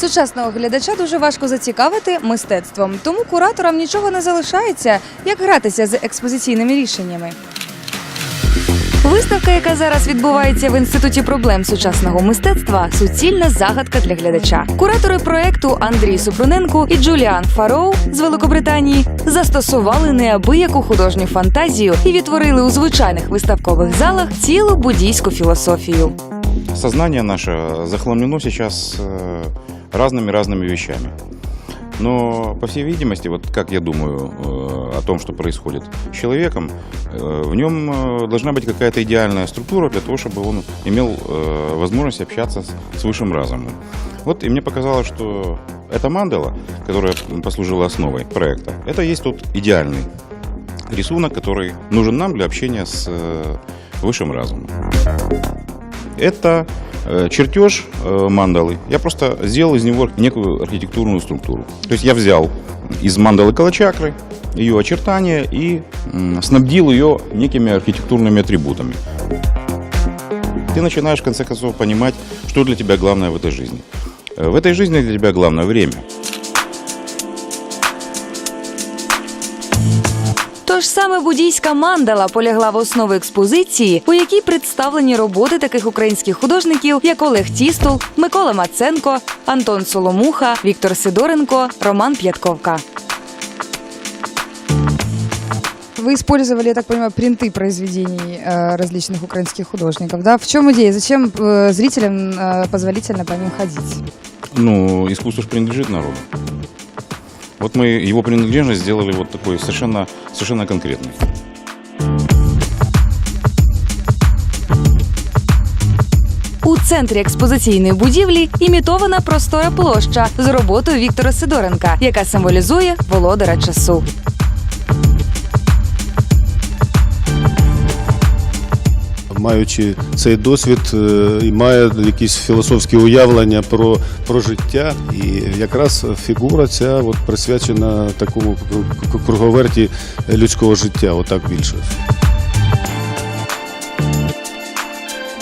Сучасного глядача дуже важко зацікавити мистецтвом, тому кураторам нічого не залишається, як гратися з експозиційними рішеннями. Виставка, яка зараз відбувається в інституті проблем сучасного мистецтва, суцільна загадка для глядача. Куратори проекту Андрій Супруненко і Джуліан Фароу з Великобританії застосували неабияку художню фантазію і відтворили у звичайних виставкових залах цілу буддійську філософію. Сознание наше захламлено сейчас э, разными-разными вещами. Но, по всей видимости, вот как я думаю э, о том, что происходит с человеком, э, в нем э, должна быть какая-то идеальная структура для того, чтобы он имел э, возможность общаться с, высшим разумом. Вот и мне показалось, что эта мандала, которая послужила основой проекта, это есть тот идеальный рисунок, который нужен нам для общения с э, высшим разумом. Это э, чертеж э, мандалы. Я просто сделал из него некую архитектурную структуру. То есть я взял из мандалы Калачакры ее очертания и снабдил ее некими архитектурными атрибутами. Ты начинаешь в конце концов понимать, что для тебя главное в этой жизни. Э, В этой жизни для тебя главное время. Тож саме буддійська мандала полягла в основу експозиції, у якій представлені роботи таких українських художників, як Олег Тістул, Микола Маценко, Антон Соломуха, Віктор Сидоренко, Роман П'ятковка. Вы использовали, я так понимаю, принты произведений э, различных украинских художников, да? В чем идея? Зачем э, зрителям э, позволительно по ним ходить? Ну, искусство же принадлежит народу. Вот мы его принадлежность сделали вот такой совершенно, совершенно конкретной. У центрі експозиційної будівлі імітована простора площа з роботою Віктора Сидоренка, яка символізує володара часу. Маючи цей досвід, е, і має якісь філософські уявлення про, про життя. І якраз фігура ця от присвячена такому кру- кру- круговерті людського життя, отак більше.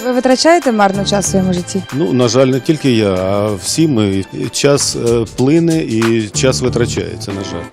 Ви витрачаєте марно час в своєму житті? Ну, на жаль, не тільки я, а всі ми. Час е, плине і час витрачається, на жаль.